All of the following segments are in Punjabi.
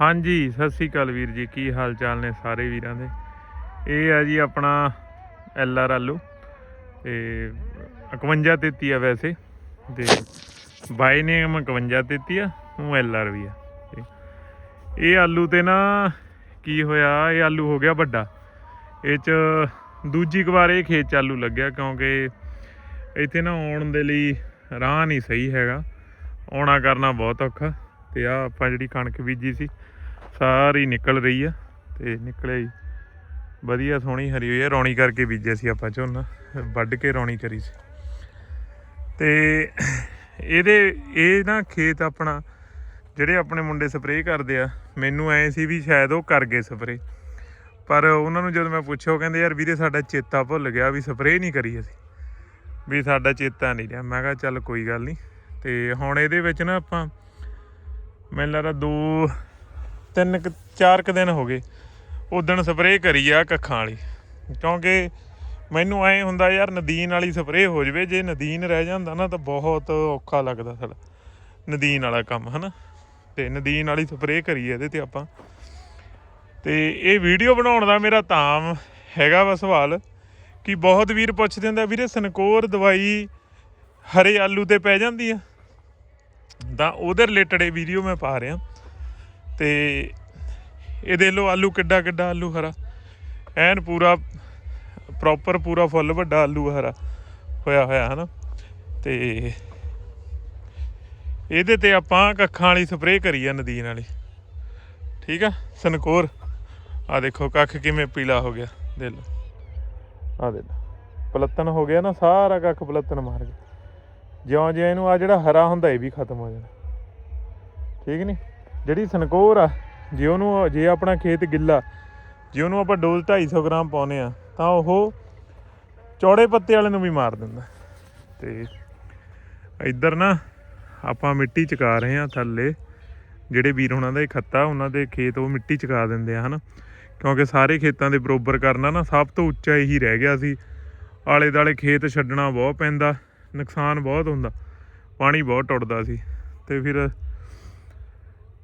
ਹਾਂਜੀ, ਸਤਿ ਸ੍ਰੀ ਅਕਾਲ ਵੀਰ ਜੀ। ਕੀ ਹਾਲ ਚਾਲ ਨੇ ਸਾਰੇ ਵੀਰਾਂ ਦੇ? ਇਹ ਆ ਜੀ ਆਪਣਾ ਐਲ ਆਰ ਆਲੂ। ਤੇ 51 33 ਆ ਵੈਸੇ। ਤੇ ਬਾਈ ਨੇ 51 33 ਆ, ਉਹ ਐਲ ਆਰ ਵੀ ਆ। ਇਹ ਆਲੂ ਤੇ ਨਾ ਕੀ ਹੋਇਆ, ਇਹ ਆਲੂ ਹੋ ਗਿਆ ਵੱਡਾ। ਇਹ ਚ ਦੂਜੀ ਕੁ ਵਾਰ ਇਹ ਖੇਤ ਚ ਆਲੂ ਲੱਗਿਆ ਕਿਉਂਕਿ ਇੱਥੇ ਨਾ ਆਉਣ ਦੇ ਲਈ ਰਾਹ ਨਹੀਂ ਸਹੀ ਹੈਗਾ। ਆਉਣਾ ਕਰਨਾ ਬਹੁਤ ਔਖਾ। ਤੇ ਆ ਆਪਾਂ ਜਿਹੜੀ ਕਣਕ ਬੀਜੀ ਸੀ, ਸਾਰੀ ਨਿਕਲ ਰਹੀ ਆ ਤੇ ਨਿਕਲੇ ਹੀ। ਵਧੀਆ ਸੋਹਣੀ ਹਰੀ ਹੋਈ ਆ, ਰੌਣੀ ਕਰਕੇ ਬੀਜਿਆ ਸੀ ਆਪਾਂ ਝੋਨਾ, ਵੱਢ ਕੇ ਰੌਣੀ ਕਰੀ ਸੀ। ਤੇ ਇਹਦੇ, ਇਹ ਨਾ ਖੇਤ ਆਪਣਾ, ਜਿਹੜੇ ਆਪਣੇ ਮੁੰਡੇ ਸਪਰੇਅ ਕਰਦੇ ਆ, ਮੈਨੂੰ ਐ ਸੀ ਵੀ ਸ਼ਾਇਦ ਉਹ ਕਰ ਗਏ ਸਪਰੇਅ। ਪਰ ਉਹਨਾਂ ਨੂੰ ਜਦੋਂ ਮੈਂ ਪੁੱਛਿਆ, ਉਹ ਕਹਿੰਦੇ, ਯਾਰ ਵੀਰੇ, ਸਾਡਾ ਚੇਤਾ ਭੁੱਲ ਗਿਆ ਵੀ ਸਪਰੇਅ ਨਹੀਂ ਕਰੀ ਅਸੀਂ। ਵੀ ਸਾਡਾ ਚੇਤਾ ਨਹੀਂ ਰਿਹਾ। ਮੈਂ ਕਿਹਾ, ਚੱਲ ਕੋਈ ਗੱਲ ਨਹੀਂ। ਤੇ ਹੁਣ ਇਹਦੇ ਵਿੱਚ ਨਾ ਆਪਾਂ ਮੈਨੂੰ ਲੱਗਦਾ ਦੋ, ਤਿੰਨ ਕੁ, ਚਾਰ ਕੁ ਦਿਨ ਹੋ ਗਏ। ਉਦਣ ਸਪਰੇਅ ਕਰੀ ਆ ਕੱਖਾਂ ਵਾਲੀ। ਕਿਉਂਕਿ ਮੈਨੂੰ ਐ ਹੁੰਦਾ ਯਾਰ ਨਦੀਨ ਵਾਲੀ ਸਪਰੇਅ ਹੋ ਜਵੇ, ਜੇ ਨਦੀਨ ਰਹਿ ਜਾਂਦਾ ਨਾ ਤਾਂ ਬਹੁਤ ਔਖਾ ਲੱਗਦਾ ਸਾਡਾ। ਨਦੀਨ ਵਾਲਾ ਕੰਮ, ਹਨਾ? ਤੇ ਨਦੀਨ ਵਾਲੀ ਸਪਰੇਅ ਕਰੀ ਇਹਦੇ ਤੇ ਆਪਾਂ। ਤੇ ਇਹ ਵੀਡੀਓ ਬਣਾਉਣ ਦਾ ਮੇਰਾ ਤਾਂ ਹੈਗਾ ਵਾ ਸਵਾਲ, ਕਿ ਬਹੁਤ ਵੀਰ ਪੁੱਛਦੇ ਹੁੰਦੇ ਵੀਰੇ ਸਨਕੋਰ ਦਵਾਈ ਹਰੇ ਆਲੂ ਤੇ ਪੈ ਜਾਂਦੀ ਆ? ਤਾਂ ਉਹਦੇ ਰਿਲੇਟਡ ਇਹ ਵੀਡੀਓ ਮੈਂ ਪਾ ਰਿਹਾ। ਤੇ ਇਹ ਦੇਖ ਲਓ ਆਲੂ ਕਿੱਡਾ ਕਿੱਡਾ ਆਲੂ ਹਰਾ। ਐਨ ਪੂਰਾ ਪ੍ਰੋਪਰ ਪੂਰਾ ਫੁੱਲ ਵੱਡਾ ਆਲੂ ਹਰਾ ਹੋਇਆ ਹੋਇਆ, ਹਨਾ। ਤੇ ਇਹਦੇ ਤੇ ਆਪਾਂ ਕੱਖਾਂ ਵਾਲੀ ਸਪਰੇਅ ਕਰੀ ਆ ਨਦੀਨ ਵਾਲੀ। ਠੀਕ ਆ, ਸਨਕੋਰ। ਆ ਦੇਖੋ ਕੱਖ ਕਿਵੇਂ ਪੀਲਾ ਹੋ ਗਿਆ ਦੇ ਲਓ। ਆ ਦੇ ਲਓ। ਪਲੱਤਣ ਹੋ ਗਿਆ ਨਾ, ਸਾਰਾ ਕੱਖ ਪਲੱਤਣ ਮਾਰ ਗਿਆ। ਜਿਉਂ ਜਿਉਂ ਇਹਨੂੰ ਆ ਜਿਹੜਾ ਹਰਾ ਹੁੰਦਾ ਇਹ ਵੀ ਖਤਮ ਹੋ ਜਾਣਾ। ਠੀਕ ਨਹੀਂ ਜਿਹੜੀ ਸਨਕੋਰ ਆ, ਜੇ ਉਹਨੂੰ, ਜੇ ਆਪਣਾ ਖੇਤ ਗਿੱਲਾ, ਜੇ ਉਹਨੂੰ ਆਪਾਂ ਡੋਜ਼ 250 ਗ੍ਰਾਮ ਪਾਉਨੇ ਆ, ਤਾਂ ਉਹ ਚੌੜੇ ਪੱਤੇ ਵਾਲੇ ਨੂੰ ਵੀ ਮਾਰ ਦਿੰਦਾ। ਤੇ ਇੱਧਰ ਨਾ ਆਪਾਂ ਮਿੱਟੀ ਚਕਾ ਰਹੇ ਆ ਥੱਲੇ। ਜਿਹੜੇ ਵੀਰ ਉਹਨਾਂ ਦਾ ਖੱਤਾ, ਉਹਨਾਂ ਦੇ ਖੇਤ ਉਹ ਮਿੱਟੀ ਚਕਾ ਦਿੰਦੇ ਆ, ਹਨਾ? ਕਿਉਂਕਿ ਸਾਰੇ ਖੇਤਾਂ ਦੇ ਬਰੋਬਰ ਕਰਨਾ ਨਾ ਸਭ ਤੋਂ ਉੱਚਾ ਇਹੀ ਰਹਿ ਗਿਆ ਸੀ। ਆਲੇ ਦਾਲੇ ਖੇਤ ਛੱਡਣਾ ਬਹੁਤ ਪੈਂਦਾ। ਨੁਕਸਾਨ ਬਹੁਤ ਹੁੰਦਾ। ਪਾਣੀ ਬਹੁਤ ਟੁੱਟਦਾ ਸੀ। ਤੇ ਫਿਰ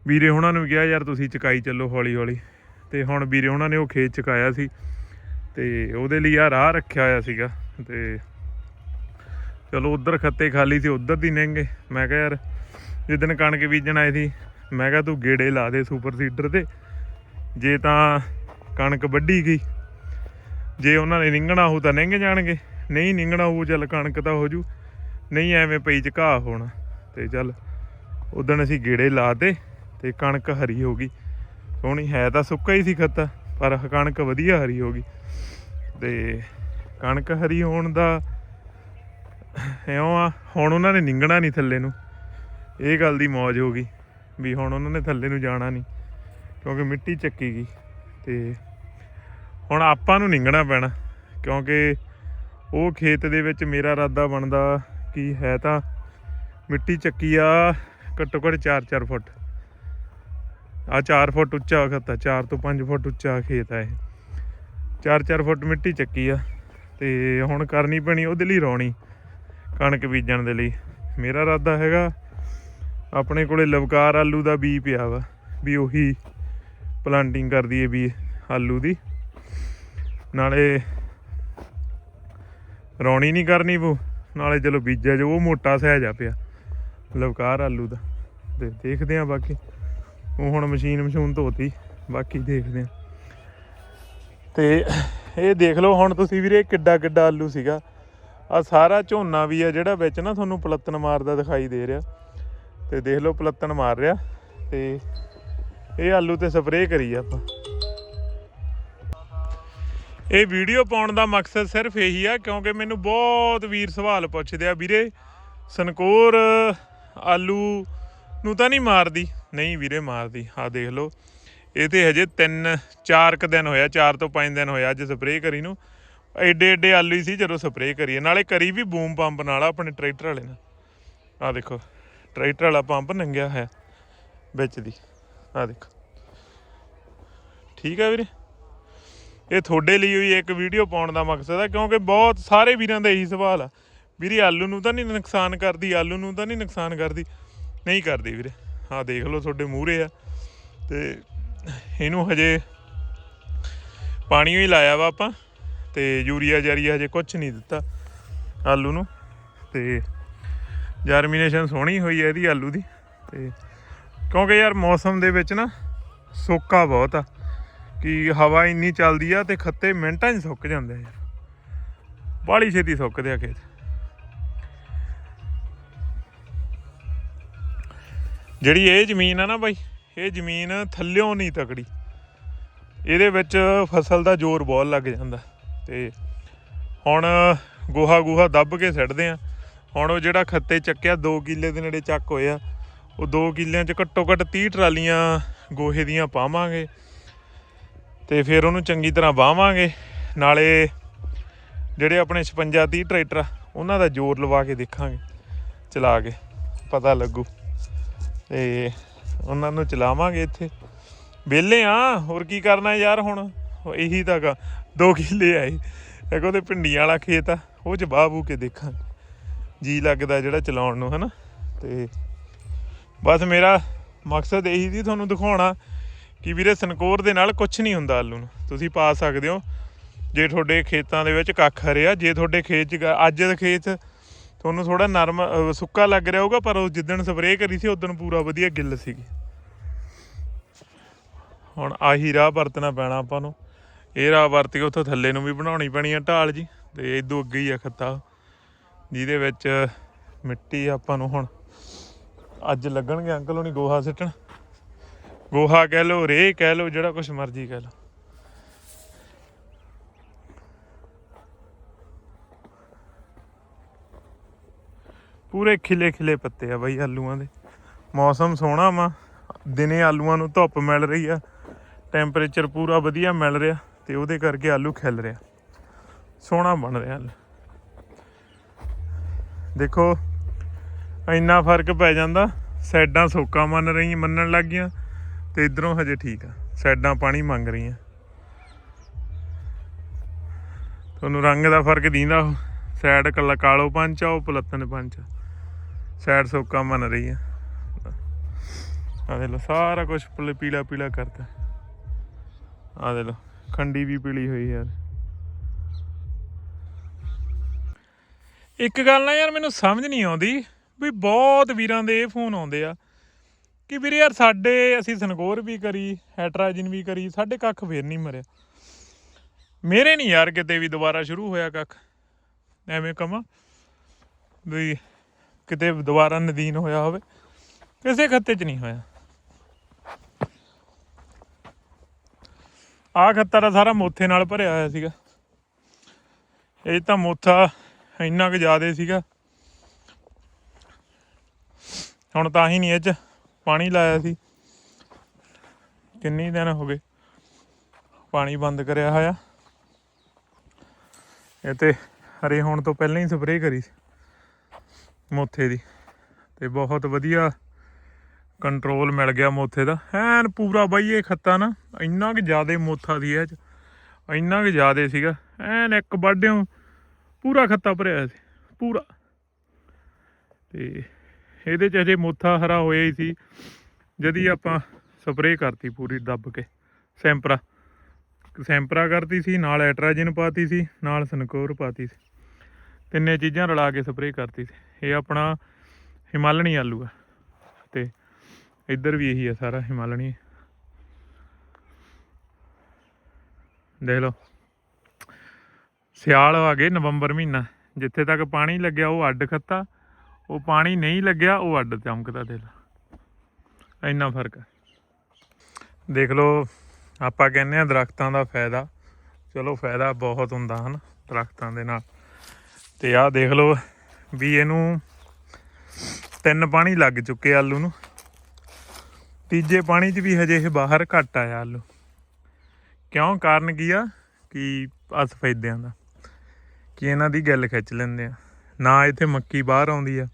ਵੀਰੇ ਹੁਣਾਂ ਨੂੰ ਕਿਹਾ, ਯਾਰ ਤੁਸੀਂ ਚਕਾਈ ਚੱਲੋ ਹੌਲੀ ਹੌਲੀ ਤੇ ਹੁਣ ਵੀਰੇ ਹੁਣਾਂ ਨੇ ਉਹ ਖੇਤ ਚਕਾਇਆ ਸੀ। ਤੇ ਉਹਦੇ ਲਈ ਆ ਰਾਹ ਰੱਖਿਆ ਹੋਇਆ ਸੀਗਾ। ਤੇ ਚਲੋ ਉਧਰ ਖੱਤੇ ਖਾਲੀ ਸੀ, ਉਧਰ ਦੀ ਲੰਘੇ ਮੈਂ ਕਿਹਾ, ਯਾਰ, ਜਿੱਦਣ ਕਣਕ ਬੀਜਣ ਆਏ ਸੀ, ਮੈਂ ਕਿਹਾ ਤੂੰ ਗੇੜੇ ਲਾ ਦੇ ਸੁਪਰ ਸੀਡਰ ਤੇ। ਜੇ ਤਾਂ ਕਣਕ ਵੱਢੀ ਗਈ, ਜੇ ਉਹਨਾਂ ਨੇ ਨਿੰਗਣਾ ਹੋ ਤਾਂ ਨਿੰਗ ਜਾਣਗੇ, ਨਹੀਂ ਨਿੰਗਣਾ ਹੋ ਚੱਲ ਕਣਕ ਤਾਂ ਹੋ ਜੂ। ਨਹੀਂ, ਐਵੇਂ ਪਈ ਚ ਘਾਹ ਹੋਣਾ। ਤੇ ਚੱਲ, ਉਦਣ ਅਸੀਂ ਗੇੜੇ ਲਾ ਦੇ ਤੇ ਕਣਕ ਹਰੀ ਹੋ ਗਈ। ਸੋਹਣੀ, ਹੈ ਤਾਂ ਸੁੱਕਾ ਹੀ ਸੀ ਖੱਤਾ, ਪਰ ਕਣਕ ਵਧੀਆ ਹਰੀ ਹੋ ਗਈ। ਤੇ ਕਣਕ ਹਰੀ ਹੋਣ ਦਾ ਇਉਂ ਆ, ਹੁਣ ਉਹਨਾਂ ਨੇ ਨਿੰਗਣਾ ਨਹੀਂ ਥੱਲੇ ਨੂੰ। ਇਹ ਗੱਲ ਦੀ ਮौज ਹੋ ਗਈ, ਵੀ ਹੁਣ ਉਹਨਾਂ ਨੇ ਥੱਲੇ ਨੂੰ ਜਾਣਾ ਨਹੀਂ, ਕਿਉਂਕਿ ਮਿੱਟੀ ਚੱਕੀ ਗਈ। ਤੇ ਹੁਣ ਆਪਾਂ ਨੂੰ ਨਿੰਗਣਾ ਪੈਣਾ, ਕਿਉਂਕਿ ਉਹ ਖੇਤ ਦੇ ਵਿੱਚ ਮੇਰਾ ਇਰਾਦਾ ਬਣਦਾ ਕੀ ਹੈ ਤਾਂ ਮਿੱਟੀ ਚੱਕੀ ਆ ਘੱਟੋ ਘੱਟ 4-4 ਫੁੱਟ। ਆ 4 ਫੁੱਟ ਉੱਚਾ ਖੱਤਾ 4 ਤੋਂ 5 ਫੁੱਟ ਉੱਚਾ ਖੇਤ ਆ ਇਹ। 4-4 ਫੁੱਟ ਮਿੱਟੀ ਚੱਕੀ ਆ ਤੇ ਹੁਣ ਕਰਨੀ ਪੈਣੀ ਉਹਦੇ ਲਈ ਰੌਣੀ, ਕਣਕ ਬੀਜਣ ਦੇ ਲਈ। ਮੇਰਾ ਇਰਾਦਾ ਹੈਗਾ ਆਪਣੇ ਕੋਲੇ ਲਵਕਾਰ ਆਲੂ ਦਾ ਬੀ ਪਿਆ ਵਾ, ਵੀ ਉਹੀ ਪਲਾਂਟਿੰਗ ਕਰ ਦਈਏ ਵੀ ਆਲੂ ਦੀ। ਨਾਲੇ ਰੌਣੀ ਨਹੀਂ ਕਰਨੀ ਉਹ ਨਾਲੇ ਚਲੋ ਬੀਜਿਆ ਜੋ, ਉਹ ਮੋਟਾ ਸਹਿਜਾ ਪਿਆ। ਲਵਕਾਰ ਆਲੂ ਦਾ। ਤੇ ਦੇਖਦੇ ਆ ਬਾਕੀ। ਉਹ ਹੁਣ ਮਸ਼ੀਨ ਮਸ਼ੂਨ ਧੋਤੀ। ਬਾਕੀ ਦੇਖਦੇ ਆ ਤੇ ਇਹ ਦੇਖ ਲਓ, ਹੁਣ ਤੁਸੀਂ ਵੀਰੇ ਕਿੱਡਾ ਕਿੱਡਾ ਆਲੂ ਸੀਗਾ। ਆ ਸਾਰਾ ਝੋਨਾ ਵੀ ਆ ਜਿਹੜਾ ਵਿੱਚ ਨਾ ਤੁਹਾਨੂੰ ਪਲੱਤਨ ਮਾਰਦਾ ਦਿਖਾਈ ਦੇ ਰਿਹਾ। ਤੇ ਦੇਖ ਲਓ ਪਲੱਤਨ ਮਾਰ ਰਿਹਾ। ਤੇ ਇਹ ਆਲੂ ਤੇ ਸਪਰੇਅ ਕਰੀ ਆਪਾਂ। ਇਹ ਵੀਡੀਓ ਪਾਉਣ ਦਾ ਮਕਸਦ ਸਿਰਫ ਇਹੀ ਆ, ਕਿਉਂਕਿ ਮੈਨੂੰ ਬਹੁਤ ਵੀਰ ਸਵਾਲ ਪੁੱਛਦੇ ਆ ਵੀਰੇ ਸਨਕੋਰ ਆਲੂ ਨੂੰ ਤਾਂ ਨਹੀਂ ਮਾਰਦੀ? ਨਹੀਂ ਵੀਰੇ, ਮਾਰਦੀ। ਆ ਦੇਖ ਲਓ, ਇਹ ਤੇ ਹਜੇ 3 4 ਕ ਦਿਨ ਹੋਇਆ 4 ਤੋਂ 5 ਦਿਨ ਹੋਇਆ ਅੱਜ ਸਪਰੇਅ ਕਰੀ ਨੂੰ। ਐਡੇ ਐਡੇ ਆਲੂ ਹੀ ਸੀ ਜਦੋਂ ਸਪਰੇਅ ਕਰੀਏ ਨਾਲੇ ਕਰੀ ਵੀ ਬੂਮ ਪੰਪ ਨਾਲ ਆ, ਆਪਣੇ ਟਰੈਕਟਰ ਵਾਲੇ ਨਾਲ। ਆ ਦੇਖੋ, ਟਰੈਕਟਰ ਵਾਲਾ ਪੰਪ ਨੰਗਿਆ ਹੈ ਵਿੱਚ ਦੀ। ਆ ਦੇਖੋ। ਠੀਕ ਆ ਵੀਰੇ? ਇਹ ਤੁਹਾਡੇ ਲਈ ਹੋਈ ਇੱਕ ਵੀਡੀਓ ਪਾਉਣ ਦਾ ਮਕਸਦ ਹੈ, ਕਿਉਂਕਿ ਬਹੁਤ ਸਾਰੇ ਵੀਰਾਂ ਦਾ ਇਹੀ ਸਵਾਲ ਆ। ਵੀਰੇ, ਆਲੂ ਨੂੰ ਤਾਂ ਨਹੀਂ ਨੁਕਸਾਨ ਕਰਦੀ, ਆਲੂ ਨੂੰ ਤਾਂ ਨਹੀਂ ਨੁਕਸਾਨ ਕਰਦੀ। ਨਹੀਂ ਕਰਦੀ ਵੀਰੇ। ਆਹ ਦੇਖ ਲਓ ਤੁਹਾਡੇ ਮੂਹਰੇ ਆ। ਤੇ ਇਹਨੂੰ ਹਜੇ ਪਾਣੀ ਹੀ ਲਾਇਆ ਵਾ ਆਪਾਂ, ਤੇ ਯੂਰੀਆ ਜਾਰੀਆ ਹਜੇ ਕੁਝ ਨਹੀਂ ਦਿੱਤਾ ਆਲੂ ਨੂੰ। ਤੇ ਜਰਮੀਨੇਸ਼ਨ ਸੋਹਣੀ ਹੋਈ ਹੈ ਇਹਦੀ ਆਲੂ ਦੀ। ਤੇ ਕਿਉਂਕਿ ਯਾਰ ਮੌਸਮ ਦੇ ਵਿੱਚ ਨਾ ਸੋਕਾ ਬਹੁਤ ਆ। ਕਿ ਹਵਾ ਇੰਨੀ ਚੱਲਦੀ ਆ ਤੇ ਖੱਤੇ ਮਿੰਟਾਂ 'ਚ ਸੁੱਕ ਜਾਂਦੇ ਆ। ਯਾਰ ਬਾਹਲੀ ਛੇਤੀ ਸੁੱਕਦੇ ਆ ਖੇਤ। ਜਿਹੜੀ ਇਹ ਜ਼ਮੀਨ ਆ ਨਾ ਬਾਈ, ਇਹ ਜ਼ਮੀਨ ਥੱਲਿਓਂ ਨਹੀਂ ਤਕੜੀ। ਇਹਦੇ ਵਿੱਚ ਫਸਲ ਦਾ ਜ਼ੋਰ ਬਹੁਤ ਲੱਗ ਜਾਂਦਾ ਤੇ ਹੁਣ ਗੋਹਾ ਗੋਹਾ ਦੱਬ ਕੇ ਸਿੱਟਦੇ ਆ। ਹੁਣ ਉਹ ਜਿਹੜਾ ਖੱਤੇ ਚੱਕਿਆ 2 ਕਿੱਲੇ ਦੇ ਨੇੜੇ ਚੱਕ ਹੋਇਆ, ਉਹ 2 ਕਿੱਲਿਆਂ 'ਚ ਘੱਟੋ ਘੱਟ 30 ਟਰਾਲੀਆਂ ਗੋਹੇ ਦੀਆਂ ਪਾਵਾਂਗੇ। ਤੇ ਫਿਰ ਉਹਨੂੰ ਚੰਗੀ ਤਰ੍ਹਾਂ ਵਾਵਾਂਗੇ ਨਾਲੇ ਜਿਹੜੇ ਆਪਣੇ 56 30 ਟਰੈਕਟਰ ਆ, ਉਹਨਾਂ ਦਾ ਜ਼ੋਰ ਲਵਾ ਕੇ ਦੇਖਾਂਗੇ ਚਲਾ ਕੇ ਪਤਾ ਲੱਗੂ। ਤੇ ਉਹਨਾਂ ਨੂੰ ਚਲਾਵਾਂਗੇ ਇੱਥੇ। ਵਿਹਲੇ ਆ ਹੋਰ ਕੀ ਕਰਨਾ ਯਾਰ ਹੁਣ? ਇਹੀ ਤਾਂ ਗਾ ਦੋ ਕਿੱਲੇ ਆਏ ਇੱਕ ਉਹਦੇ ਪਿੰਡੀਆਂ ਵਾਲਾ ਖੇਤ ਆ ਉਹ ਚ ਬਾਹ ਬੂ ਕੇ ਦੇਖਾਂ ਜੀ ਲੱਗਦਾ ਜਿਹੜਾ ਚਲਾਉਣ ਨੂੰ ਹਨਾ? ਤੇ ਬਸ ਮੇਰਾ ਮਕਸਦ ਇਹੀ ਸੀ ਤੁਹਾਨੂੰ ਦਿਖਾਉਣਾ ਕਿ ਵੀਰੇ ਸਨਕੋਰ ਦੇ ਨਾਲ ਕੁਝ ਨਹੀਂ ਹੁੰਦਾ ਆਲੂ ਨੂੰ। ਤੁਸੀਂ ਪਾ ਸਕਦੇ ਹੋ। ਜੇ ਤੁਹਾਡੇ ਖੇਤਾਂ ਦੇ ਵਿੱਚ ਕੱਖ ਹਰਿਆ ਜੇ ਤੁਹਾਡੇ ਖੇਤ 'ਚ ਅੱਜ ਦੇ ਖੇਤ ਤੁਹਾਨੂੰ ਥੋੜਾ ਨਰਮ ਸੁੱਕਾ ਲੱਗ ਰਿਹਾ ਹੋਊਗਾ, ਪਰ ਉਹ ਜਿੱਦਣ ਸਪਰੇਅ ਕਰੀ ਸੀ, ਉਦੋਂ ਪੂਰਾ ਵਧੀਆ ਗਿੱਲ ਸੀਗੀ। ਹੁਣ ਆਹੀ ਰਾਹ ਵਰਤਣਾ ਪੈਣਾ ਆਪਾਂ ਨੂੰ। ਇਹ ਰਾਹ ਵਰਤ ਕੇ ਉੱਥੋਂ ਥੱਲੇ ਨੂੰ ਵੀ ਬਣਾਉਣੀ ਪੈਣੀ ਆ ਢਾਲ ਜੀ, ਤੇ ਇਦੋਂ ਅੱਗੇ ਹੀ ਆ ਖੱਤਾ। ਜਿਹਦੇ ਵਿੱਚ ਮਿੱਟੀ ਆਪਾਂ ਨੂੰ ਹੁਣ ਅੱਜ ਲੱਗਣਗੇ, ਅੰਕਲ ਹੋਣੀ ਗੋਹਾ ਸਿੱਟਣ। ਗੋਹਾ ਕਹਿ ਲਓ ਰੇ ਕਹਿ ਲਓ, ਜਿਹੜਾ ਕੁਝ ਮਰਜ਼ੀ ਕਹਿ ਲਓ। ਪੂਰੇ ਖਿਲੇ ਖਿਲੇ ਪੱਤੇ ਆ ਬਾਈ ਆਲੂਆਂ ਦੇ। ਮੌਸਮ ਸੋਹਣਾ ਵਾ। ਦਿਨੇ ਆਲੂਆਂ ਨੂੰ ਧੁੱਪ ਮਿਲ ਰਹੀ ਆ। ਟੈਂਪਰੇਚਰ ਪੂਰਾ ਵਧੀਆ ਮਿਲ ਰਿਹਾ ਤੇ ਉਹਦੇ ਕਰਕੇ ਆਲੂ ਖਿਲ ਰਿਹਾ। ਸੋਹਣਾ ਬਣ ਰਿਹਾ ਦੇਖੋ, ਇੰਨਾ ਫ਼ਰਕ ਪੈ ਜਾਂਦਾ। ਸਾਈਡਾਂ ਸੋਕਾ ਮੰਨ ਰਹੀ ਮੰਨਣ ਲੱਗ ਗਈਆਂ। ਤੇ ਇਧਰੋਂ ਹਜੇ ਠੀਕ ਆ। ਸਾਈਡਾਂ ਪਾਣੀ ਮੰਗ ਰਹੀਆਂ। ਤੁਹਾਨੂੰ ਰੰਗ ਦਾ ਫ਼ਰਕ ਦੀਂਦਾ ਸਾਈਡ ਕੱਲਾ ਕਾਲੋ ਪੰਚ ਆ, ਉਹ ਪਲੱਤਨ ਪੰਚ ਸਾਈਡ ਸੋਕਾ ਮੰਨ ਰਹੀ ਆ। ਆ ਦੇ ਲੋ ਸਾਰਾ ਕੁਝ ਪੀਲਾ ਪੀਲਾ ਕਰਤਾ। ਆ ਦੇ ਲੋ ਖੰਡੀ ਵੀ ਪੀਲੀ ਹੋਈ ਯਾਰ ਇੱਕ ਗੱਲ ਨਾ ਯਾਰ, ਮੈਨੂੰ ਸਮਝ ਨਹੀਂ ਆਉਂਦੀ ਵੀ ਬਹੁਤ ਵੀਰਾਂ ਦੇ ਇਹ ਫੋਨ ਆਉਂਦੇ ਆ। ਕਿ ਵੀਰੇ ਯਾਰ ਸਾਡੇ ਅਸੀਂ ਸਨਗੋਰ ਵੀ ਕਰੀ, ਹੈਟਰਾਜਿਨ ਵੀ ਕਰੀ, ਸਾਡੇ ਕੱਖ ਫੇਰ ਨਹੀਂ ਮਰਿਆ। ਮੇਰੇ ਨਹੀਂ ਯਾਰ ਕਿਤੇ ਵੀ ਦੁਬਾਰਾ ਸ਼ੁਰੂ ਹੋਇਆ ਕੱਖ। ਐਵੇਂ ਕਮਾ ਵੀ ਕਿਤੇ ਦੁਬਾਰਾ ਨਦੀਨ ਹੋਇਆ ਹੋਵੇ, ਕਿਸੇ ਖੱਤੇ 'ਚ ਨਹੀਂ ਹੋਇਆ। ਆਹ ਖੱਤਾ ਦਾ ਸਾਰਾ ਮੋਥੇ ਨਾਲ ਭਰਿਆ ਹੋਇਆ ਸੀਗਾ। ਇਹ ਤਾਂ ਮੋਥਾ ਇੰਨਾ ਕੁ ਜ਼ਿਆਦਾ ਸੀਗਾ। ਹੁਣ ਤਾਂ ਹੀ ਨਹੀਂ ਇਹ 'ਚ ਪਾਣੀ ਲਾਇਆ ਸੀ। ਕਿੰਨੀ ਦਿਨ ਹੋ ਗਏ ਪਾਣੀ ਬੰਦ ਕਰਿਆ ਹੋਇਆ। ਇਹ ਤੇ ਹਰੇ ਹੋਣ ਤੋਂ ਪਹਿਲਾਂ ਹੀ ਸਪਰੇਅ ਕਰੀ ਮੋਥੇ ਦੀ। ਤੇ ਬਹੁਤ ਵਧੀਆ ਕੰਟਰੋਲ ਮਿਲ ਗਿਆ ਮੋਥੇ ਦਾ। ਐਨ ਪੂਰਾ ਬਾਈ ਇਹ ਖੱਤਾ ਨਾ, ਇੰਨਾ ਕਿ ਜ਼ਿਆਦੇ ਮੋਥਾ ਦੀ ਇਹ ਚ, ਇੰਨਾ ਕਿ ਜ਼ਿਆਦੇ ਸੀਗਾ। ਐਨ ਇੱਕ ਵੱਡਿਓ ਪੂਰਾ ਖੱਤਾ ਭਰਿਆ ਸੀ, ਪੂਰਾ। ਤੇ ਇਹਦੇ ਚ ਅਜੇ ਮੋਥਾ ਹਰਾ ਹੋਇਆ ਹੀ ਸੀ। ਜਦੀ ਆਪਾਂ ਸਪਰੇਅ ਕਰਤੀ ਪੂਰੀ ਦੱਬ ਕੇ। ਸੈਂਪਰਾ। ਸੈਂਪਰਾ ਕਰਤੀ ਸੀ, ਨਾਲ ਐਟਰਾਜਿਨ ਪਾਤੀ ਸੀ, ਨਾਲ ਸਨਕੋਰ ਪਾਤੀ ਸੀ। ਤਿੰਨੇ ਚੀਜ਼ਾਂ ਰਲਾ ਕੇ ਸਪਰੇਅ ਕਰਤੀ ਸੀ। ਇਹ ਆਪਣਾ ਹਿਮਾਲਣੀ ਆਲੂ ਆ। ਤੇ ਇੱਧਰ ਵੀ ਇਹੀ ਆ ਸਾਰਾ ਹਿਮਾਲਣੀ। ਦੇਖ ਲਓ। ਸਿਆਲ ਆ ਗਏ ਨਵੰਬਰ ਮਹੀਨਾ। ਜਿੱਥੇ ਤੱਕ ਪਾਣੀ ਲੱਗਿਆ ਉਹ ਅੱਡ ਖੱਤਾ। ਉਹ ਪਾਣੀ ਨਹੀਂ ਲੱਗਿਆ, ਉਹ ਅੱਡ ਚਮਕਦਾ ਦੇਖ ਇੰਨਾ ਫ਼ਰਕ ਹੈ। ਦੇਖ ਲਓ, ਆਪਾਂ ਕਹਿੰਦੇ ਆ ਦਰਖਤਾਂ ਦਾ ਫਾਇਦਾ। ਚਲੋ, ਫਾਇਦਾ ਬਹੁਤ ਹੁੰਦਾ, ਹਨ, ਦਰਖਤਾਂ ਦੇ ਨਾਲ। ਤੇ ਆਹ ਦੇਖ ਲਓ ਵੀ ਇਹਨੂੰ ਤਿੰਨ ਪਾਣੀ ਲੱਗ ਚੁੱਕੇ ਆਲੂ ਨੂੰ। ਤੀਜੇ ਪਾਣੀ 'ਚ ਵੀ ਹਜੇ ਇਹ ਬਾਹਰ ਘੱਟ ਆਇਆ ਆਲੂ। ਕਿਉਂ? ਕਾਰਨ ਕੀ ਆ? ਕਿ ਆ ਦਾ। ਕਿ ਇਹਨਾਂ ਦੀ ਗੱਲ ਖਿੱਚ ਲੈਂਦੇ ਆ। ਨਾ ਇੱਥੇ ਮੱਕੀ ਬਾਹਰ ਆਉਂਦੀ ਆ।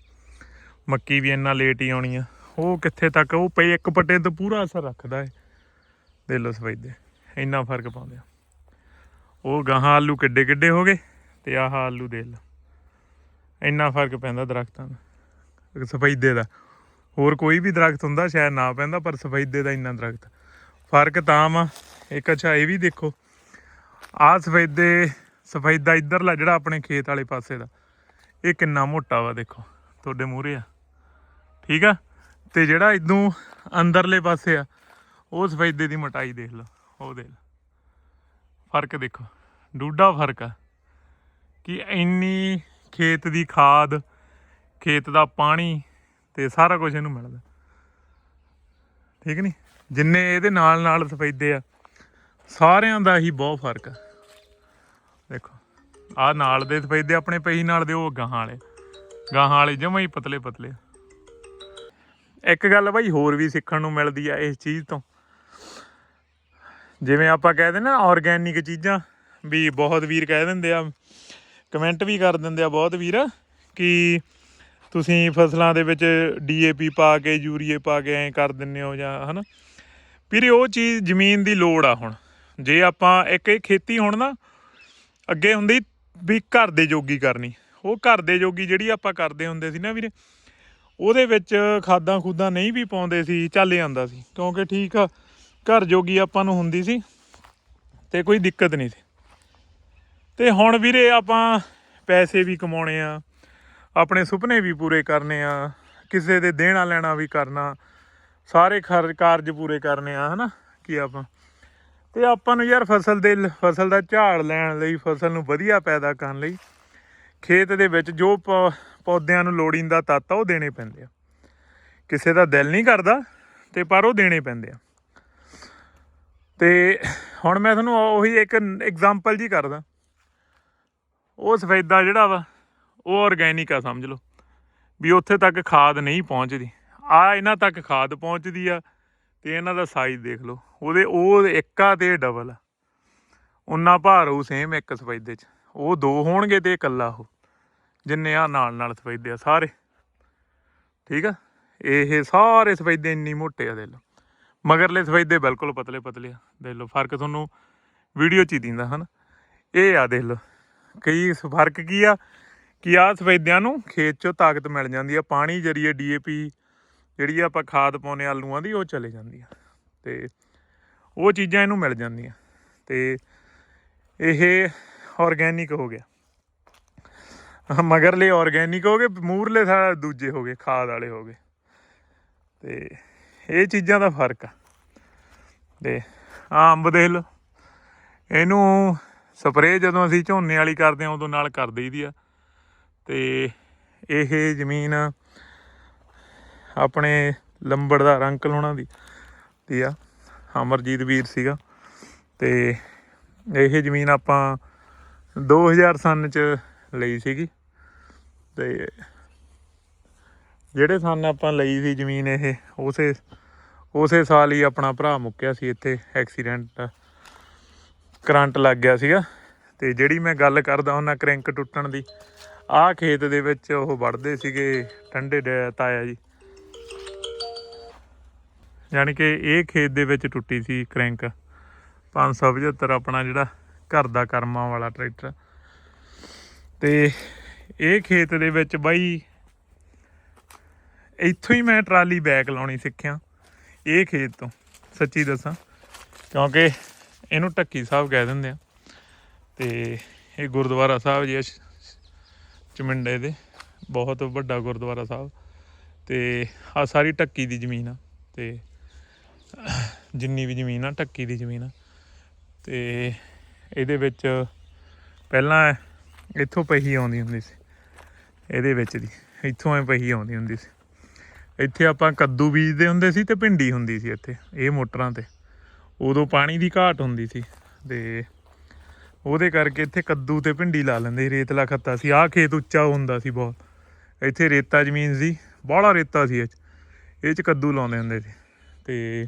ਮੱਕੀ ਵੀ ਇੰਨਾ ਲੇਟ ਹੀ ਆਉਣੀ ਆ। ਉਹ ਕਿੱਥੇ ਤੱਕ, ਉਹ ਪਈ ਇੱਕ ਪੱਟੇ ਤੇ ਪੂਰਾ ਅਸਰ ਰੱਖਦਾ ਏ। ਦੇ ਲੋ ਸਫੈਦੇ ਇੰਨਾ ਫ਼ਰਕ ਪਾਉਂਦੇ ਆ। ਉਹ ਗਾਹਾਂ ਆਲੂ ਕਿੱਡੇ ਕਿੱਡੇ ਹੋ ਗਏ ਤੇ ਆਹ ਆਲੂ ਦੇ ਲਓ। ਇੰਨਾ ਫ਼ਰਕ ਪੈਂਦਾ ਦਰਖਤਾਂ ਦਾ ਸਫੈਦੇ ਦਾ। ਹੋਰ ਕੋਈ ਵੀ ਦਰਖਤ ਹੁੰਦਾ, ਸ਼ਾਇਦ ਨਾ ਪੈਂਦਾ, ਪਰ ਸਫੈਦੇ ਦਾ ਇੰਨਾ ਦਰਖਤ। ਫ਼ਰਕ ਤਾਂ ਵਾ, ਇੱਕ ਅੱਛਾ ਇਹ ਵੀ ਦੇਖੋ। ਆਹ ਸਫੈਦੇ, ਸਫੈਦਾ ਇਧਰਲਾ ਜਿਹੜਾ ਆਪਣੇ ਖੇਤ ਵਾਲੇ ਪਾਸੇ ਦਾ, ਇਹ ਕਿੰਨਾ ਮੋਟਾ ਵਾ ਦੇਖੋ, ਤੁਹਾਡੇ ਮੂਹਰੇ ਆ। ਠੀਕ ਆ? ਤੇ ਜਿਹੜਾ ਇਦੋਂ ਅੰਦਰਲੇ ਪਾਸੇ ਆ, ਉਹ ਸਫੈਦੇ ਦੀ ਮਟਾਈ ਦੇਖ ਲਓ, ਉਹ ਦੇਖ ਲਓ। ਫ਼ਰਕ ਦੇਖੋ, ਡੂਡਾ ਫ਼ਰਕ ਆ ਕਿ ਇੰਨੀ ਖੇਤ ਦੀ ਖਾਦ, ਖੇਤ ਦਾ ਪਾਣੀ ਤੇ ਸਾਰਾ ਕੁਝ ਇਹਨੂੰ ਮਿਲਦਾ। ਠੀਕ ਨਹੀਂ ਜਿੰਨੇ ਇਹਦੇ ਨਾਲ ਨਾਲ ਸਫੈਦੇ ਆ, ਸਾਰਿਆਂ ਦਾ ਹੀ ਬਹੁਤ ਫ਼ਰਕ ਆ। ਦੇਖੋ ਆ ਨਾਲ ਦੇ ਸਫੈਦੇ ਆਪਣੇ ਪਈ ਨਾਲ ਦੇ, ਉਹ ਗਾਹਾਂ ਵਾਲੇ ਗਾਹਾਂ ਵਾਲੇ ਜਮਾਂ ਹੀ ਪਤਲੇ ਪਤਲੇ ਇੱਕ ਗੱਲ ਬਾਈ ਹੋਰ ਵੀ ਸਿੱਖਣ ਨੂੰ ਮਿਲਦੀ ਆ ਇਸ ਚੀਜ਼ ਤੋਂ। ਜਿਵੇਂ ਆਪਾਂ ਕਹਿ ਦਿੰਦੇ ਨਾ ਆਰਗੈਨਿਕ ਚੀਜ਼ਾਂ, ਵੀ ਬਹੁਤ ਵੀਰ ਕਹਿ ਦਿੰਦੇ ਆ ਕਮੈਂਟ ਵੀ ਕਰ ਦਿੰਦੇ ਆ ਬਹੁਤ ਵੀਰ, ਕਿ ਤੁਸੀਂ ਫਸਲਾਂ ਦੇ ਵਿੱਚ ਡੀਏਪੀ ਪਾ ਕੇ, ਯੂਰੀਏ ਪਾ ਕੇ ਐਂ ਕਰ ਦਿੰਦੇ ਹੋ ਜਾਂ ਹਨਾ। ਵੀਰੇ ਉਹ ਚੀਜ਼ ਜ਼ਮੀਨ ਦੀ ਲੋੜ ਆ ਹੁਣ। ਜੇ ਆਪਾਂ ਇੱਕ ਇਹ ਖੇਤੀ ਹੁਣ ਨਾ ਅੱਗੇ ਹੁੰਦੀ ਵੀ ਘਰ ਦੇ ਜੋਗੀ ਕਰਨੀ, ਉਹ ਘਰ ਦੇ ਜੋਗੀ ਜਿਹੜੀ ਆਪਾਂ ਕਰਦੇ ਹੁੰਦੇ ਸੀ ਨਾ ਵੀਰੇ ਉਹਦੇ ਵਿੱਚ ਖਾਦਾਂ ਖੂਦਾਂ ਨਹੀਂ ਵੀ ਪਾਉਂਦੇ ਸੀ, ਚੱਲ ਜਾਂਦਾ ਸੀ। ਕਿਉਂਕਿ ਠੀਕ ਆ, ਘਰ ਜੋਗੀ ਆਪਾਂ ਨੂੰ ਹੁੰਦੀ ਸੀ ਤੇ ਕੋਈ ਦਿੱਕਤ ਨਹੀਂ ਸੀ। ਤੇ ਹੁਣ ਵੀਰੇ ਆਪਾਂ ਪੈਸੇ ਵੀ ਕਮਾਉਣੇ ਆ, ਆਪਣੇ ਸੁਪਨੇ ਵੀ ਪੂਰੇ ਕਰਨੇ ਆ, ਕਿਸੇ ਦੇ ਦੇਣਾ ਲੈਣਾ ਵੀ ਕਰਨਾ, ਸਾਰੇ ਖਰ, ਕਾਰਜ ਪੂਰੇ ਕਰਨੇ ਆ, ਹਨਾ, ਕੀ ਆਪਾਂ। ਤੇ ਆਪਾਂ ਨੂੰ ਯਾਰ ਫਸਲ ਦੇ ਫਸਲ ਦਾ ਝਾੜ ਲੈਣ ਲਈ, ਫਸਲ ਨੂੰ ਵਧੀਆ ਪੈਦਾ ਕਰਨ ਲਈ ਖੇਤ ਦੇ ਵਿੱਚ ਜੋ ਪੌਦਿਆਂ ਨੂੰ ਲੋੜੀਂਦਾ ਤੱਤ ਆ, ਉਹ ਦੇਣੇ ਪੈਂਦੇ ਆ। ਕਿਸੇ ਦਾ ਦਿਲ ਨਹੀਂ ਕਰਦਾ ਤੇ ਪਰ ਉਹ ਦੇਣੇ ਪੈਂਦੇ ਆ। ਤੇ ਹੁਣ ਮੈਂ ਤੁਹਾਨੂੰ ਉਹੀ ਇੱਕ ਐਗਜ਼ਾਮਪਲ ਜੀ ਕਰਦਾ। ਉਹ ਸਫੈਦਾ ਜਿਹੜਾ ਵਾ, ਉਹ ਆਰਗੈਨਿਕ ਆ, ਸਮਝ ਲਓ। ਵੀ ਉੱਥੇ ਤੱਕ ਖਾਦ ਨਹੀਂ ਪਹੁੰਚਦੀ। ਆ ਇਹਨਾਂ ਤੱਕ ਖਾਦ ਪਹੁੰਚਦੀ ਆ ਤੇ ਇਹਨਾਂ ਦਾ ਸਾਈਜ਼ ਦੇਖ ਲਓ। ਉਹਦੇ, ਉਹ ਇੱਕ ਆ ਤੇ ਡਬਲ ਆ। ਉਨਾ ਭਾਰ ਉਹ ਸੇਮ ਇੱਕ ਸਫੈਦੇ 'ਚ। ਉਹ ਦੋ ਹੋਣਗੇ ਤੇ ਇਕੱਲਾ ਉਹ, ਜਿੰਨੇ ਆ ਨਾਲ ਨਾਲ ਸਫੈਦੇ ਆ ਸਾਰੇ। ਠੀਕ ਆ? ਇਹ ਸਾਰੇ ਸਫੈਦੇ ਇੰਨੀ ਮੋਟੇ ਆ ਦੇਖ ਲਓ ਮਗਰਲੇ ਸਫੈਦੇ ਬਿਲਕੁਲ ਪਤਲੇ ਪਤਲੇ ਆ ਦੇਖ ਲਓ ਫ਼ਰਕ ਤੁਹਾਨੂੰ ਵੀਡੀਓ 'ਚ ਹੀ ਦਿੰਦਾ, ਹਨ? ਇਹ ਆ ਦੇਖ ਲਓ ਕਈ ਸ- ਫ਼ਰਕ ਕੀ ਆ? ਕਿ ਆ ਸਫੈਦਿਆਂ ਨੂੰ ਖੇਤ 'ਚੋਂ ਤਾਕਤ ਮਿਲ ਜਾਂਦੀ ਆ, ਪਾਣੀ ਜਰੀਏ ਡੀਏਪੀ ਜਿਹੜੀ ਆਪਾਂ ਖਾਦ ਪਾਉਨੇ ਆਲੂਆਂ ਦੀ, ਉਹ ਚਲੇ ਜਾਂਦੀ ਆ। ਤੇ ਉਹ ਚੀਜ਼ਾਂ ਇਹਨੂੰ ਮਿਲ ਜਾਂਦੀਆਂ। ਤੇ ਇਹ ਆਰਗੈਨਿਕ ਹੋ ਗਿਆ। ਮਗਰਲੇ ਆਰਗੈਨਿਕ ਹੋ ਗਏ ਮੂਰਲੇ ਸਾਰਾ ਦੂਜੇ ਹੋ ਗਏ, ਖਾਦ ਵਾਲੇ ਹੋ ਗਏ। ਤੇ ਇਹ ਚੀਜ਼ਾਂ ਦਾ ਫ਼ਰਕ ਆ। ਤੇ ਆਹ ਅੰਬ ਇਹਨੂੰ ਸਪਰੇਅ ਜਦੋਂ ਅਸੀਂ ਝੋਨੇ ਵਾਲੀ ਕਰਦੇ ਆ ਉਦੋਂ ਨਾਲ ਕਰ ਦਈਦੀ ਆ। ਤੇ ਇਹ ਜ਼ਮੀਨ ਆਪਣੇ ਲੰਬੜਦਾਰ ਅੰਕਲ ਉਹਨਾਂ ਦੀ ਦੀ ਆ, ਅਮਰਜੀਤ ਵੀਰ ਸੀਗਾ। ਤੇ ਇਹ ਜ਼ਮੀਨ ਆਪਾਂ 2000 ਸਨ ਚ ਲਈ ਸੀਗੀ। ਤੇ ਜਿਹੜੇ ਸਨ ਆਪਾਂ ਲਈ ਸੀ ਜ਼ਮੀਨ ਇਹ, ਉਸੇ ਉਸੇ ਸਾਲ ਹੀ ਆਪਣਾ ਭਰਾ ਮੁੱਕਿਆ ਸੀ ਇੱਥੇ ਐਕਸੀਡੈਂਟ ਕਰੰਟ ਲੱਗ ਗਿਆ ਸੀਗਾ। ਤੇ ਜਿਹੜੀ ਮੈਂ ਗੱਲ ਕਰਦਾ ਉਹਨਾਂ ਕ੍ਰੈਂਕ ਟੁੱਟਣ ਦੀ, ਆਹ ਖੇਤ ਦੇ ਵਿੱਚ ਉਹ ਵੜਦੇ ਸੀਗੇ ਠੰਡੇ ਡੈ- ਤਾਇਆ ਜੀ। ਯਾਨੀ ਕਿ ਇਹ ਖੇਤ ਦੇ ਵਿੱਚ ਟੁੱਟੀ ਸੀ ਕ੍ਰੈਂਕ। 575 ਆਪਣਾ ਜਿਹੜਾ ਘਰ ਦਾ ਕਰਮਾਂ ਵਾਲਾ ਟਰੈਕਟਰ। ਤੇ ਇਹ ਖੇਤ ਦੇ ਵਿੱਚ ਬਾਈ, ਇੱਥੋਂ ਹੀ ਮੈਂ ਟਰਾਲੀ ਬੈਕ ਲਾਉਣੀ ਸਿੱਖਿਆ, ਇਹ ਖੇਤ ਤੋਂ, ਸੱਚੀ ਦੱਸਾਂ। ਕਿਉਂਕਿ ਇਹਨੂੰ ਟੱਕੀ ਸਾਹਿਬ ਕਹਿ ਦਿੰਦੇ ਆ। ਤੇ ਇਹ ਗੁਰਦੁਆਰਾ ਸਾਹਿਬ ਜੀ ਆ ਚਮਿੰਡੇ ਦੇ, ਬਹੁਤ ਵੱਡਾ ਗੁਰਦੁਆਰਾ ਸਾਹਿਬ। ਤੇ ਆ ਸਾਰੀ ਟੱਕੀ ਦੀ ਜ਼ਮੀਨ ਆ, ਤੇ ਜਿੰਨੀ ਵੀ ਜ਼ਮੀਨ ਆ ਟੱਕੀ ਦੀ ਜ਼ਮੀਨ ਆ। ਤੇ ਇਹਦੇ ਵਿੱਚ ਪਹਿਲਾਂ ਇੱਥੋਂ ਪਹੀ ਆਉਂਦੀ ਹੁੰਦੀ ਸੀ ਇਹਦੇ ਵਿੱਚ ਦੀ ਇੱਥੋਂ ਐ ਪਹੀ ਆਉਂਦੀ ਹੁੰਦੀ ਸੀ। ਇੱਥੇ ਆਪਾਂ ਕੱਦੂ ਬੀਜਦੇ ਹੁੰਦੇ ਸੀ ਤੇ ਭਿੰਡੀ ਹੁੰਦੀ ਸੀ ਇੱਥੇ ਇਹ ਮੋਟਰਾਂ ਤੇ। ਉਦੋਂ ਪਾਣੀ ਦੀ ਘਾਟ ਹੁੰਦੀ ਸੀ ਤੇ ਉਹਦੇ ਕਰਕੇ ਇੱਥੇ ਕੱਦੂ ਤੇ ਭਿੰਡੀ ਲਾ ਲੈਂਦੇ ਸੀ, ਰੇਤਲਾ ਖੱਤਾ ਸੀ। ਆਹ ਖੇਤ ਉੱਚਾ ਹੁੰਦਾ ਸੀ ਬਹੁਤ। ਇੱਥੇ ਰੇਤਾ ਜ਼ਮੀਨ ਸੀ ਬਾਹਲਾ ਰੇਤਾ ਸੀ ਇਹ 'ਚ। ਇਹ 'ਚ ਕੱਦੂ ਲਾਉਂਦੇ ਹੁੰਦੇ ਸੀ ਤੇ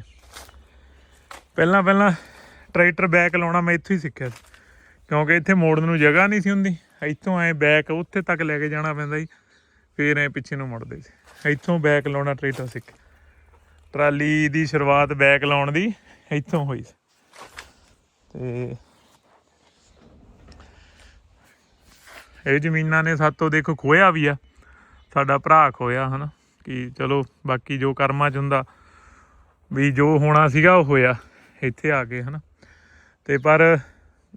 ਪਹਿਲਾਂ ਪਹਿਲਾਂ ਟਰੈਕਟਰ ਬੈਕ ਲਾਉਣਾ ਮੈਂ ਇੱਥੋਂ ਹੀ ਸਿੱਖਿਆ ਸੀ। ਕਿਉਂਕਿ ਇੱਥੇ ਮੋੜਨ ਨੂੰ ਜਗ੍ਹਾ ਨਹੀਂ ਸੀ ਹੁੰਦੀ। ਇੱਥੋਂ ਐ ਬੈਕ ਉੱਥੇ ਤੱਕ ਲੈ ਕੇ ਜਾਣਾ ਪੈਂਦਾ ਸੀ ਫੇਰ ਐ ਪਿੱਛੇ ਨੂੰ ਮੁੜਦੇ ਸੀ। ਇੱਥੋਂ ਬੈਕ ਲਾਉਣਾ ਟਰੈਕਟਰ ਸਿੱਖ। ਟਰਾਲੀ ਦੀ ਸ਼ੁਰੂਆਤ ਬੈਕ ਲਾਉਣ ਦੀ ਇੱਥੋਂ ਹੋਈ ਸੀ। ਤੇ ਇਹ ਜ਼ਮੀਨਾਂ ਨੇ ਸਾਤੋਂ ਦੇਖੋ ਖੋਇਆ ਵੀ ਆ। ਸਾਡਾ ਭਰਾ ਖੋਇਆ ਹਨਾ, ਕਿ ਚਲੋ ਬਾਕੀ ਜੋ ਕਰਮਾਂ ਚ ਹੁੰਦਾ, ਵੀ ਜੋ ਹੋਣਾ ਸੀਗਾ ਉਹ ਹੋਇਆ। ਇੱਥੇ ਆ ਕੇ ਹਨਾ। ਤੇ ਪਰ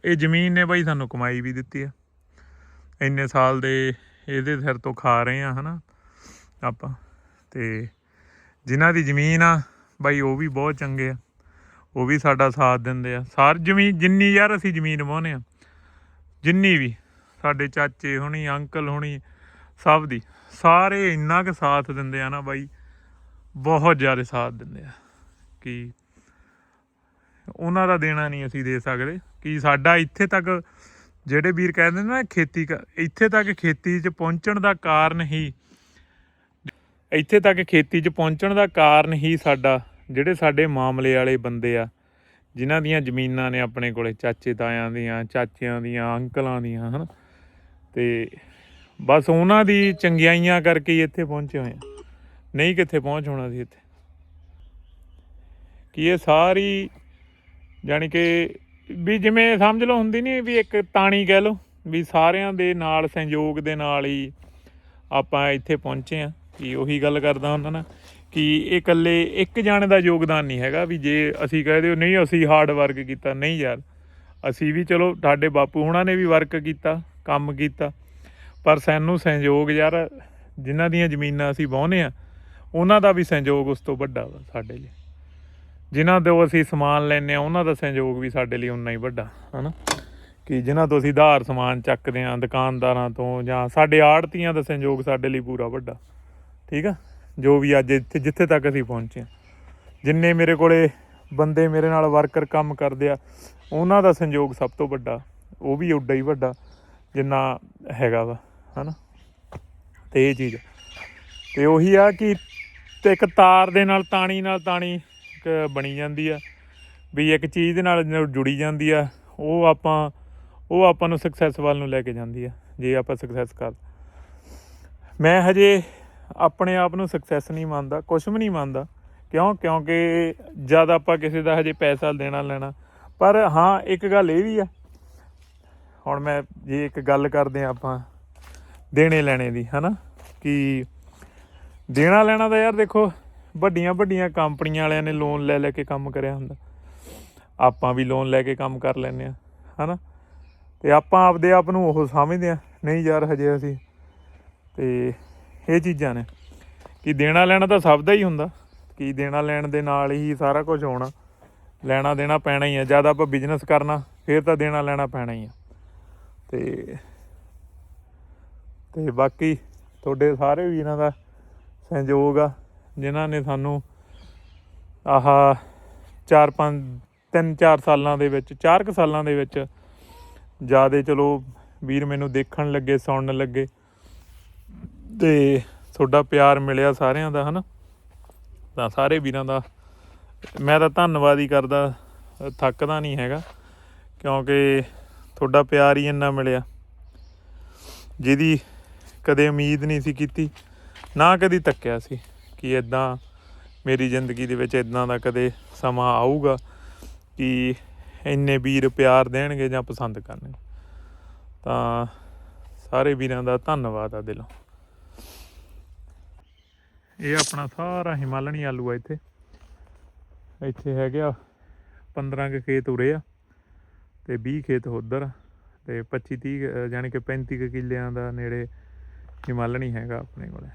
ਇਹ ਜ਼ਮੀਨ ਨੇ ਬਾਈ ਸਾਨੂੰ ਕਮਾਈ ਵੀ ਦਿੱਤੀ ਆ। ਇੰਨੇ ਸਾਲ ਦੇ ਇਹਦੇ ਸਿਰ ਤੋਂ ਖਾ ਰਹੇ ਆ ਹਨਾ ਆਪਾਂ। ਤੇ ਜਿਨ੍ਹਾਂ ਦੀ ਜ਼ਮੀਨ ਆ, ਬਾਈ ਉਹ ਵੀ ਬਹੁਤ ਚੰਗੇ ਆ। ਉਹ ਵੀ ਸਾਡਾ ਸਾਥ ਦਿੰਦੇ ਆ। ਸਾਰ ਜ਼ਮੀਨ, ਜਿੰਨੀ ਯਾਰ ਅਸੀਂ ਜ਼ਮੀਨ ਵਾਹੁੰਦੇ ਆ, ਜਿੰਨੀ ਵੀ ਸਾਡੇ ਚਾਚੇ ਹੋਣੀ, ਅੰਕਲ ਹੋਣੀ, ਸਭ ਦੀ, ਸਾਰੇ ਇੰਨਾ ਕੁ ਸਾਥ ਦਿੰਦੇ ਆ ਨਾ ਬਾਈ। ਬਹੁਤ ਜ਼ਿਆਦਾ ਸਾਥ ਦਿੰਦੇ ਆ ਕਿ ਉਹਨਾਂ ਦਾ ਦੇਣਾ ਨਹੀਂ ਅਸੀਂ ਦੇ ਸਕਦੇ। ਕਿ ਸਾਡਾ ਇੱਥੇ ਤੱਕ ਜਿਹੜੇ ਵੀਰ ਕਹਿੰਦੇ ਨੇ ਨਾ ਖੇਤੀ ਕ- ਇੱਥੇ ਤੱਕ ਖੇਤੀ 'ਚ ਪਹੁੰਚਣ ਦਾ ਕਾਰਨ ਹੀ, ਇੱਥੇ ਤੱਕ ਖੇਤੀ 'ਚ ਪਹੁੰਚਣ ਦਾ ਕਾਰਨ ਹੀ ਸਾਡਾ, ਜਿਹੜੇ ਸਾਡੇ ਮਾਮਲੇ ਵਾਲੇ ਬੰਦੇ ਆ, ਜਿਨ੍ਹਾਂ ਦੀਆਂ ਜ਼ਮੀਨਾਂ ਨੇ ਆਪਣੇ ਕੋਲੇ, ਚਾਚੇ ਤਾਇਆਂ ਦੀਆਂ, ਚਾਚਿਆਂ ਦੀਆਂ, ਅੰਕਲਾਂ ਦੀਆਂ, ਹਨ। ਤੇ ਬਸ ਉਹਨਾਂ ਦੀ ਚੰਗਿਆਈਆਂ ਕਰਕੇ ਹੀ ਇੱਥੇ ਪਹੁੰਚੇ ਹੋਏ ਆ। ਨਹੀਂ ਕਿੱਥੇ ਪਹੁੰਚ ਹੋਣਾ ਸੀ ਇੱਥੇ। ਕਿ ਇਹ ਸਾਰੀ ਜਾਣੀ ਕਿ ਵੀ ਜਿਵੇਂ ਸਮਝ ਲਓ ਹੁੰਦੀ ਨਹੀਂ ਵੀ ਇੱਕ ਤਾਣੀ ਕਹਿ ਲਓ ਵੀ ਸਾਰਿਆਂ ਦੇ ਨਾਲ ਸੰਯੋਗ ਦੇ ਨਾਲ ਹੀ ਆਪਾਂ ਇੱਥੇ ਪਹੁੰਚੇ ਆ ਕਿ ਉਹੀ ਗੱਲ ਕਰਦਾ ਉਹਨਾਂ ਨਾਲ ਕਿ ਇਹ ਇਕੱਲੇ ਇੱਕ ਜਾਣੇ ਦਾ ਯੋਗਦਾਨ ਨਹੀਂ ਹੈਗਾ ਵੀ ਜੇ ਅਸੀਂ ਕਹਿ ਦਿਓ ਨਹੀਂ ਅਸੀਂ ਹਾਰਡ ਵਰਕ ਕੀਤਾ, ਨਹੀਂ ਯਾਰ। ਅਸੀਂ ਵੀ ਚਲੋ ਸਾਡੇ ਬਾਪੂ ਹੁਣਾਂ ਨੇ ਵੀ ਵਰਕ ਕੀਤਾ, ਕੰਮ ਕੀਤਾ, ਪਰ ਸਾਨੂੰ ਸੰਯੋਗ ਯਾਰ, ਜਿਨ੍ਹਾਂ ਦੀਆਂ ਜ਼ਮੀਨਾਂ ਅਸੀਂ ਵਾਹੁੰਦੇ ਆ ਉਹਨਾਂ ਦਾ ਵੀ ਸੰਯੋਗ ਉਸ ਤੋਂ ਵੱਡਾ ਵਾ ਸਾਡੇ ਲਈ। ਜਿਨ੍ਹਾਂ ਤੋਂ ਅਸੀਂ ਸਮਾਨ ਲੈਨੇ ਆ ਉਹਨਾਂ ਦਾ ਸੰਯੋਗ ਵੀ ਸਾਡੇ ਲਈ ਉਨਾ ਹੀ ਵੱਡਾ, ਹਨਾ? ਕਿ ਜਿਨ੍ਹਾਂ ਤੋਂ ਅਸੀਂ ਉਧਾਰ ਸਮਾਨ ਚੱਕਦੇ ਆ ਦੁਕਾਨਦਾਰਾਂ ਤੋਂ ਜਾਂ ਸਾਡੇ ਆੜਤੀਆਂ ਦਾ ਸੰਯੋਗ ਸਾਡੇ ਲਈ ਪੂਰਾ ਵੱਡਾ, ਠੀਕ ਆ? ਜੋ ਵੀ ਅੱਜ ਇੱਥੇ, ਜਿੱਥੇ ਤੱਕ ਅਸੀਂ ਪਹੁੰਚੇ ਆ ਜਿੰਨੇ ਮੇਰੇ ਕੋਲੇ ਬੰਦੇ ਮੇਰੇ ਨਾਲ ਵਰਕਰ ਕੰਮ ਕਰਦੇ ਆ, ਉਹਨਾਂ ਦਾ ਸੰਯੋਗ ਸਭ ਤੋਂ ਵੱਡਾ, ਉਹ ਵੀ ਉੱਡਾ ਹੀ ਵੱਡਾ, ਜਿੰਨਾ ਹੈਗਾ ਵਾ, ਹਨਾ? ਤੇ ਇਹ ਚੀਜ਼, ਤੇ ਉਹੀ ਆ ਕਿ ਤੇ ਇੱਕ ਤਾਰ ਦੇ ਨਾਲ, ਤਾਣੀ ਨਾਲ ਤਾਣੀ ਇੱਕ ਬਣੀ ਜਾਂਦੀ ਆ, ਵੀ ਇੱਕ ਚੀਜ਼ ਦੇ ਨਾਲ ਜੁੜੀ ਜਾਂਦੀ ਆ, ਉਹ ਆਪਾਂ ਉਹ ਆਪਾਂ ਨੂੰ ਸਕਸੈਸ ਵੱਲ ਨੂੰ ਲੈ ਕੇ ਜਾਂਦੀ ਆ, ਜੇ ਆਪਾਂ ਸਕਸੈਸ ਕਰ ਮੈਂ ਹਜੇ ਆਪਣੇ ਆਪ ਨੂੰ ਸਕਸੈਸ ਨਹੀਂ ਮੰਨਦਾ ਕੁਝ ਵੀ ਨਹੀਂ ਮੰਨਦਾ, ਕਿਉਂ? ਕਿਉਂਕਿ ਜਦ ਆਪਾਂ ਕਿਸੇ ਦਾ ਹਜੇ ਪੈਸਾ ਦੇਣਾ ਲੈਣਾ, ਪਰ ਹਾਂ, ਇੱਕ ਗੱਲ ਇਹ ਵੀ ਆ, ਹੁਣ ਮੈਂ ਜੇ ਇੱਕ ਗੱਲ ਕਰਦੇ ਆ ਆਪਾਂ, ਦੇਣੇ ਲੈਣੇ ਦੀ, ਹਨਾ? ਕਿ ਦੇਣਾ ਲੈਣਾ ਤਾਂ ਯਾਰ ਦੇਖੋ ਵੱਡੀਆਂ ਵੱਡੀਆਂ ਕੰਪਨੀਆਂ ਵਾਲਿਆਂ ਨੇ ਲੋਨ ਲੈ ਲੈ ਕੇ ਕੰਮ ਕਰਿਆ ਹੁੰਦਾ। ਆਪਾਂ ਵੀ ਲੋਨ ਲੈ ਕੇ ਕੰਮ ਕਰ ਲੈਨੇ ਆ ਹਨਾ? ਤੇ ਆਪਾਂ ਆਪਦੇ ਆਪ ਨੂੰ ਉਹ ਸਮਝਦੇ ਆ ਨਹੀਂ ਯਾਰ ਹਜੇ ਅਸੀਂ। ਤੇ ਇਹ ਚੀਜ਼ਾਂ ਨੇ ਕਿ ਦੇਣਾ ਲੈਣਾ ਤਾਂ ਸਭ ਦਾ ਹੀ ਹੁੰਦਾ, ਕਿ ਦੇਣਾ ਲੈਣ ਦੇ ਨਾਲ ਹੀ ਸਾਰਾ ਕੁਝ ਹੋਣਾ। ਲੈਣਾ ਦੇਣਾ ਪੈਣਾ ਹੀ ਆ, ਜਦ ਆਪਾਂ ਬਿਜ਼ਨਸ ਕਰਨਾ, ਫਿਰ ਤਾਂ ਦੇਣਾ ਲੈਣਾ ਪੈਣਾ ਹੀ ਆ। ਤੇ ਤੇ ਬਾਕੀ ਤੁਹਾਡੇ ਸਾਰੇ ਵੀਰਾਂ ਦਾ ਸਹਿਯੋਗ ਆ। ਜਿਨ੍ਹਾਂ ਨੇ ਸਾਨੂੰ ਆਹ 4 5 3 4 ਸਾਲਾਂ ਦੇ ਵਿੱਚ 4 ਕੁ ਸਾਲਾਂ ਦੇ ਵਿੱਚ ਜਿਆਦੇ ਚਲੋ ਵੀਰ ਮੈਨੂੰ ਦੇਖਣ ਲੱਗੇ, ਸੁਣਨ ਲੱਗੇ ਤੇ ਤੁਹਾਡਾ ਪਿਆਰ ਮਿਲਿਆ ਸਾਰਿਆਂ ਦਾ, ਹਨਾ? ਤਾਂ ਸਾਰੇ ਵੀਰਾਂ ਦਾ ਮੈਂ ਤਾਂ ਧੰਨਵਾਦ ਹੀ ਕਰਦਾ, ਥੱਕਦਾ ਨਹੀਂ ਹੈਗਾ, ਕਿਉਂਕਿ ਤੁਹਾਡਾ ਪਿਆਰ ਹੀ ਇੰਨਾ ਮਿਲਿਆ। ਜਿਹਦੀ ਕਦੇ ਉਮੀਦ ਨਹੀਂ ਸੀ ਕੀਤੀ, ਨਾ ਕਦੀ ਤੱਕਿਆ ਸੀ। ਕਿ ਇਦਾਂ ਮੇਰੀ ਜ਼ਿੰਦਗੀ ਦੇ ਵਿੱਚ ਇਦਾਂ ਦਾ ਕਦੇ ਸਮਾਂ ਆਊਗਾ ਕਿ ਇੰਨੇ ਵੀਰ ਪਿਆਰ ਦੇਣਗੇ ਜਾਂ ਪਸੰਦ ਕਰਨਗੇ। ਤਾਂ ਸਾਰੇ ਵੀਰਾਂ ਦਾ ਧੰਨਵਾਦ ਆ ਦਿਲੋਂ। ਇਹ ਆਪਣਾ ਸਾਰਾ ਹਿਮਾਲਣੀ ਆਲੂ ਆ ਇੱਥੇ। ਇੱਥੇ ਹੈਗੇ ਆ 15 ਕੁ ਖੇਤ ਉਰੇ ਆ ਤੇ 20 ਖੇਤ ਉਧਰ ਤੇ 25 30 ਯਾਨੀ ਕਿ 35 ਕੁ ਕਿੱਲਿਆਂ ਦਾ ਨੇੜੇ ਹਿਮਾਲਣੀ ਹੈਗਾ ਆਪਣੇ ਕੋਲੇ।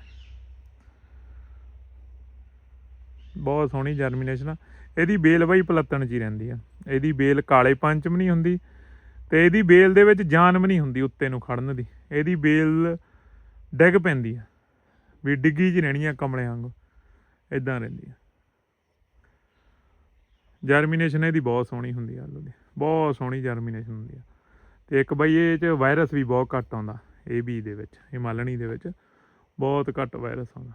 ਬਹੁਤ ਸੋਹਣੀ ਜਰਮੀਨੇਸ਼ਨ ਆ। ਇਹਦੀ ਬੇਲ ਬਾਈ ਪਲੱਤਣ ਚ ਹੀ ਰਹਿੰਦੀ ਆ। ਇਹਦੀ ਬੇਲ ਕਾਲੇ ਪੰਚ ਵੀ ਨਹੀਂ ਹੁੰਦੀ ਤੇ ਇਹਦੀ ਬੇਲ ਦੇ ਵਿੱਚ ਜਾਨ ਵੀ ਨਹੀਂ ਹੁੰਦੀ ਉੱਤੇ ਨੂੰ ਖੜਨ ਦੀ। ਇਹਦੀ ਬੇਲ ਡਿੱਗ ਪੈਂਦੀ ਆ। ਵੀ ਡਿੱਗੀ ਚ ਰਹਿਣੀ ਆ ਕਮਲੇ ਵਾਂਗੂ। ਇਦਾਂ ਰਹਿੰਦੀ ਆ। ਜਰਮੀਨੇਸ਼ਨ ਇਹਦੀ ਬਹੁਤ ਸੋਹਣੀ ਹੁੰਦੀ ਆ ਆਲੂ ਦੀ। ਬਹੁਤ ਸੋਹਣੀ ਜਰਮੀਨੇਸ਼ਨ ਹੁੰਦੀ ਆ। ਤੇ ਇੱਕ ਬਈ ਇਹ ਚ ਵਾਇਰਸ ਵੀ ਬਹੁਤ ਘੱਟ ਆਉਂਦਾ। ਇਹ ਬੀਜ ਦੇ ਵਿੱਚ ਹਿਮਾਲਣੀ ਦੇ ਵਿੱਚ। ਬਹੁਤ ਘੱਟ ਵਾਇਰਸ ਆਉਂਦਾ।